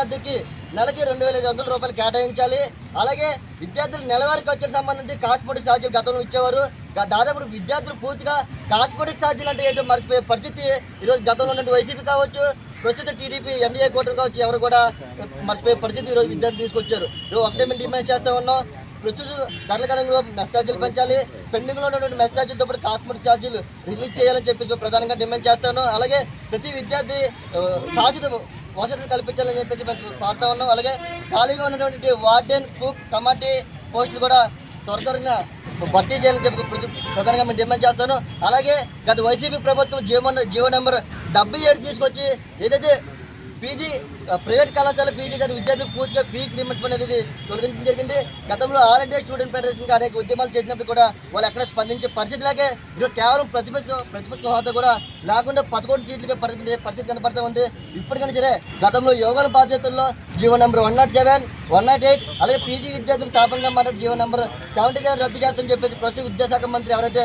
విద్యార్థికి నెలకి రెండు వేల ఐదు వందల రూపాయలు కేటాయించాలి. అలాగే విద్యార్థులు నెలవారీ ఖర్చులకు సంబంధించి కాస్మెటిక్ ఛార్జీలు గతంలో ఇచ్చేవారు. దాదాపు విద్యార్థులు పూర్తిగా కాస్మెటిక్ ఛార్జీలు అంటే ఏంటో మర్చిపోయే పరిస్థితి ఈరోజు గతంలో ఉన్నటువంటి వైసీపీ కావచ్చు ప్రస్తుత టీడీపీ ఎన్డీఏ కూటమి కావచ్చు ఎవరు కూడా మర్చిపోయే పరిస్థితి ఈరోజు విద్యార్థులు తీసుకొచ్చారు. ఒకటే మేము డిమాండ్ చేస్తా ఉన్నాం. ప్రస్తుత ధరల కాలంలో మెసేజ్లు పెంచాలి. పెండింగ్లో ఉన్నటువంటి మెసేజ్లతో పాటు కాస్మెటిక్ ఛార్జీలు రిలీజ్ చేయాలని చెప్పి ప్రధానంగా డిమాండ్ చేస్తాను. అలాగే ప్రతి విద్యార్థి సాధిత వసతులు కల్పించాలని చెప్పేసి మేము పాడుతూ ఉన్నాం. అలాగే ఖాళీగా ఉన్నటువంటి వార్డెన్ కుక్ కమాటీ పోస్టులు కూడా త్వర త్వరగా భర్తీ చేయాలని చెప్పి ప్రధానంగా మేము డిమాండ్ చేస్తాను. అలాగే గత వైసీపీ ప్రభుత్వం జీవో జీవో నెంబర్ డెబ్బై ఏడు తీసుకొచ్చి ఏదైతే పీజీ ప్రైవేట్ కళాశాల పీజీ గారి విద్యార్థులు పూర్తిగా ఫీజు లిమిట్ అనేది తొలగించడం జరిగింది. గతంలో ఆల్ ఇండియా స్టూడెంట్ ఫెడరేషన్ అనేక ఉద్యమాలు చేసినప్పుడు కూడా వాళ్ళు ఎక్కడ స్పందించే పరిస్థితి లాగే ఈరోజు కేవలం ప్రతిపక్ష ప్రతిపక్ష హోదా కూడా లేకుండా పదకొండు సీట్లకే పరిస్థితి పరిస్థితి కనపడుతూ ఉంది. ఇప్పటికైనా సరే గతంలో యోగాల బాధ్యతల్లో GO number one not seven one not eight అలాగే పీజీ విద్యార్థులు స్థాపనగా మాట జీవో నెంబర్ సెవెంటీ సెవెన్ రద్దు చేస్తామని చెప్పేసి ప్రస్తుత విద్యాశాఖ మంత్రి ఎవరైతే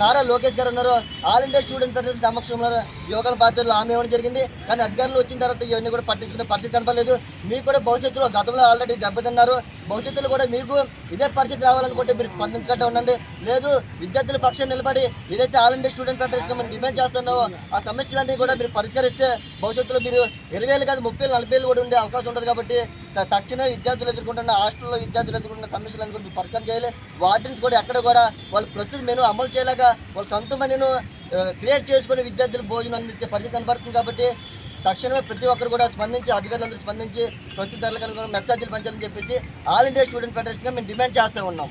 నారా లోకేష్ గారు ఉన్నారో ఆల్ ఇండియా స్టూడెంట్ ఫెడరేషన్ సమక్షంలో యువకుల బాధ్యతలు హామీ ఇవ్వడం జరిగింది. కానీ అధికారులు వచ్చిన తర్వాత ఇవన్నీ కూడా పట్టించుకునే పరిస్థితి కనపడలేదు. మీకు కూడా భవిష్యత్తులో గతంలో ఆల్రెడీ దెబ్బతిన్నారు. భవిష్యత్తులో కూడా మీకు ఇదే పరిస్థితి రావాలనుకుంటే మీరు స్పందించకుండా ఉండండి. లేదు విద్యార్థుల పక్షం నిలబడి ఏదైతే ఆల్ ఇండియా స్టూడెంట్ ఫెడరేషన్ మనం డిమాండ్ చేస్తున్నామో ఆ సమస్యలన్నీ కూడా మీరు పరిష్కరిస్తే భవిష్యత్తులో మీరు ఇరవై వేలు కాదు ముప్పై నలభై వేలు కూడా ఉండే అవకాశం ఉంటుంది కాబట్టి తక్షణమే విద్యార్థులు ఎదుర్కొంటున్న హాస్టల్లో విద్యార్థులు ఎదుర్కొంటున్న సమస్యలను అనుకుంటే పరిష్కారం చేయాలి. వార్డెన్స్ కూడా ఎక్కడ కూడా వాళ్ళు ప్రస్తుత మెను అమలు చేయలేక వాళ్ళ సొంత మెనూను క్రియేట్ చేసుకుని విద్యార్థులు భోజనం అందించే పరిస్థితి కనబడుతుంది కాబట్టి తక్షణమే ప్రతి ఒక్కరు కూడా స్పందించి అధికారులందరూ స్పందించి ప్రతి ధరలు కనుక మెసేజ్లు పంచాలని చెప్పేసి ఆల్ ఇండియా స్టూడెంట్ ఫెడరేషన్గా మేము డిమాండ్ చేస్తూ ఉన్నాం.